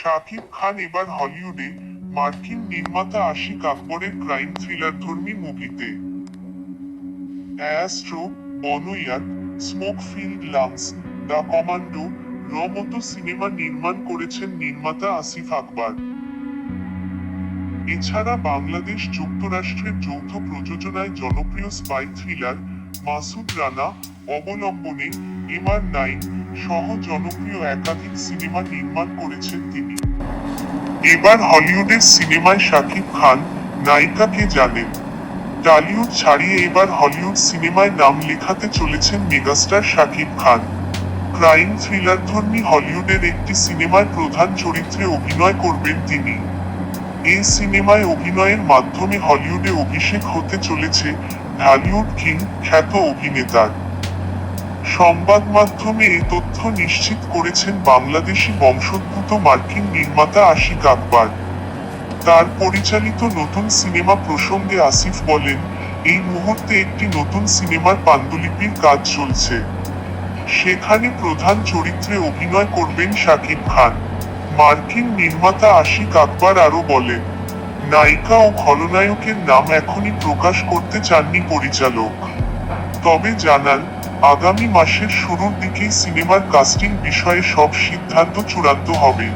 শাকিব খান এবার হলিউডে মার্কিন নির্মাতা আশিক আকবরের ক্রাইম থ্রিলার ধর্মী মুভিতে। অ্যাস্ট্রো লাংস দ্য কমান্ডো সিনেমা নির্মাণ করেছেন নির্মাতা আসিফ আকবর। এছাড়া বাংলাদেশ যুক্তরাষ্ট্রের যৌথ প্রযোজনায় জনপ্রিয় স্পাই থ্রিলার মাসুদ রানা অবলম্বনে এমআর নাইন সহ জনপ্রিয় একাধিক সিনেমা নির্মাণ করেছেন তিনি। এবার হলিউডের সিনেমায় শাকিব খান নায়িকাকে জানেন। টালিউড ছাড়িয়ে এবার হলিউড সিনেমায় নাম লেখাতে চলেছেন megastar Shakib Khan. Crime thriller ধর্মী হলিউডের একটি সিনেমায় প্রধান চরিত্রে অভিনয় করবেন তিনি। এই সিনেমায় অভিনয়ের মাধ্যমে হলিউডে অভিষেক হতে চলেছে ঢালিউড কিং খ্যাত অভিনেতার। সংবাদ মাধ্যমে এ তথ্য নিশ্চিত করেছেন বাংলাদেশি বংশোদ্ভূত মার্কিন নির্মাতা আশিক আকবর। তার পরিচালিত নতুন সিনেমা প্রসঙ্গে আসিফ বলেন, এই মুহূর্তে একটি নতুন সিনেমার পাণ্ডুলিপির কাজ চলছে। সেখানে প্রধান চরিত্রে অভিনয় করবেন শাকিব খান। মার্কিন নির্মাতা আশিক আকবর আরও বলেন, নায়িকা ও খলনায়কের নাম এখনই প্রকাশ করতে চাননি পরিচালক। তবে জানান আগামী মাসের শুরুর দিকেই সিনেমার কাস্টিং বিষয়ে সব সিদ্ধান্ত চূড়ান্ত হবে।